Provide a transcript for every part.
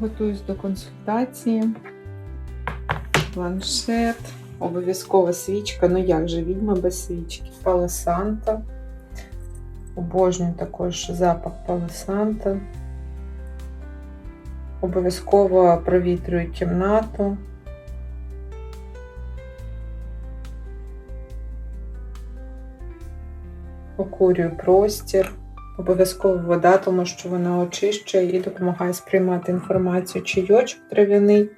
Готуюсь до консультації. Планшет. Обов'язкова свічка. Ну як же, відьма без свічки. Палесанта. Обожнюю також запах палесанта. Обов'язково провітрюю кімнату. Окурюю простір. Обов'язково вода, тому що вона очищує і допомагає сприймати інформацію. Чайочок трав'яний.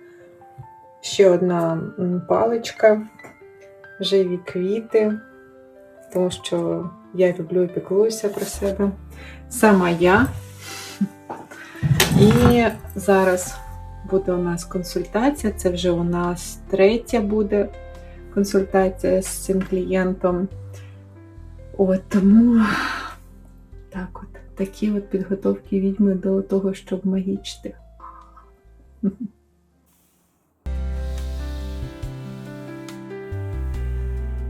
Ще одна паличка, живі квіти, тому що я люблю і піклуюся про себе. Сама я. І зараз буде у нас консультація. Це вже у нас третя буде консультація з цим клієнтом. От тому так от, такі от підготовки відьми до того, щоб магічити.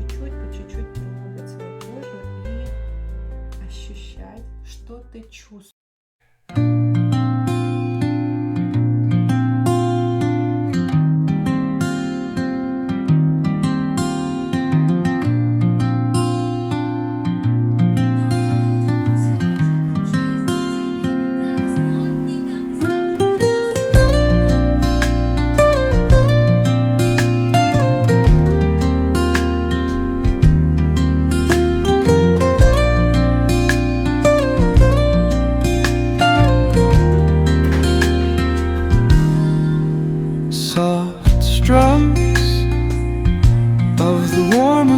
Чуть-чуть, чуть-чуть свою кожу и ощущать, что ты чувствуешь.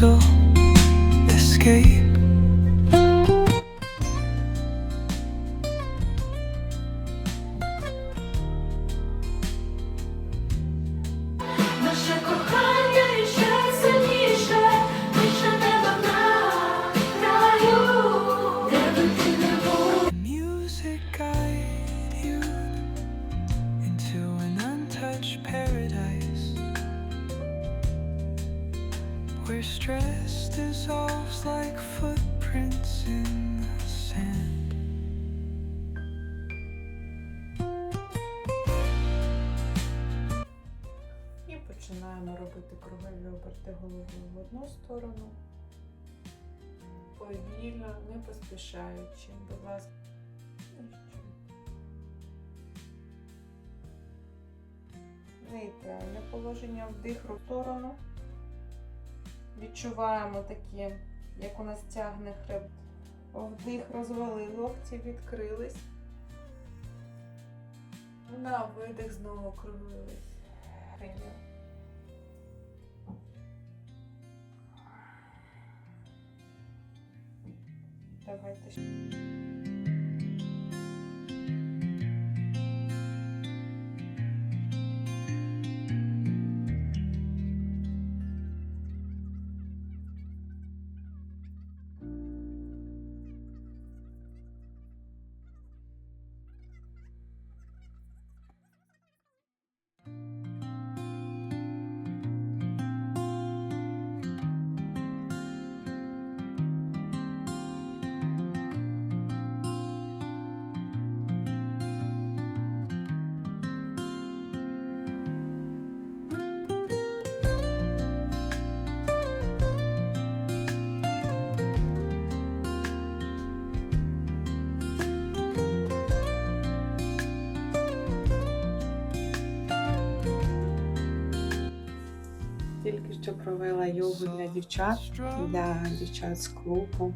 crystal escape. І починаємо робити кругові оберти головою в одну сторону. Повільно, не поспішаючи. Будь ласка. Нейтральне положення вдих в сторону. Відчуваємо такі, як у нас тягне хребт. Вдих розвели, локті відкрились. На видих знову округлились. Прийняли. Давайте Тільки що провела йогу для дівчат, для дівчат з клубу.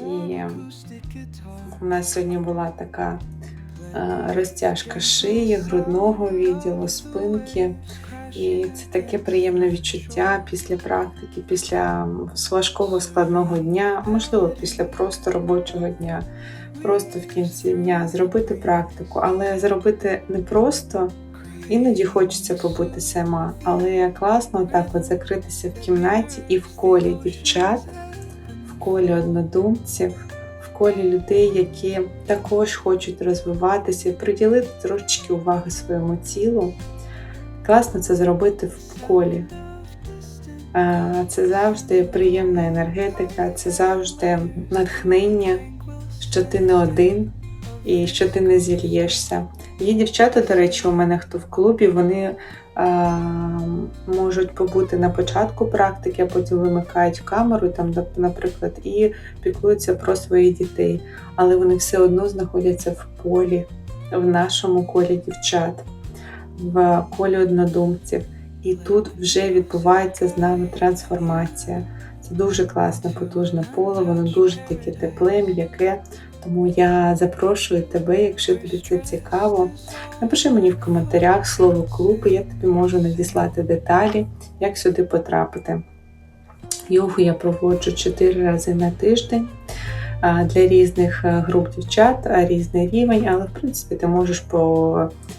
І у нас сьогодні була така е, розтяжка шиї, грудного відділу, спинки. І це таке приємне відчуття після практики, після важкого складного дня, можливо, після просто робочого дня, просто в кінці дня зробити практику, але зробити не просто. Іноді хочеться побути сама, але класно так от закритися в кімнаті і в колі дівчат, в колі однодумців, в колі людей, які також хочуть розвиватися приділити трошечки уваги своєму тілу. Класно це зробити в колі. Це завжди приємна енергетика, це завжди натхнення, що ти не один і що ти не зільєшся. Є дівчата, до речі, у мене хто в клубі, вони е, можуть побути на початку практики, а потім вимикають камеру, там, наприклад, і піклуються про своїх дітей. Але вони все одно знаходяться в полі, в нашому колі дівчат, в колі однодумців. І тут вже відбувається з нами трансформація. Це дуже класне, потужне поле, воно дуже таке тепле, м'яке. Тому я запрошую тебе, якщо тобі це цікаво, напиши мені в коментарях слово клуб, і я тобі можу надіслати деталі, як сюди потрапити. Йогу я проводжу 4 рази на тиждень для різних е, груп дівчат, різний рівень, але в принципі ти можеш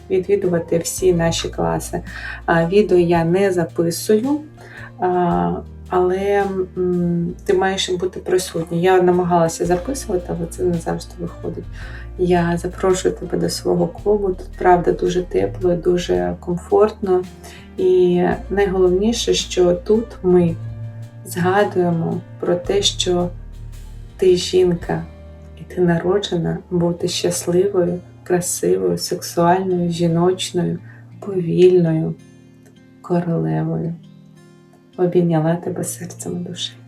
відвідувати всі наші класи. Відео я не записую. Але ти маєш бути присутній. Я намагалася записувати, але це не завжди виходить. Я запрошую тебе до свого клубу. Тут правда дуже тепло, дуже комфортно. І найголовніше, що тут ми згадуємо про те, що ти жінка, і ти народжена бути щасливою, красивою, сексуальною, жіночною, повільною королевою обійняла тебе серцем і душею.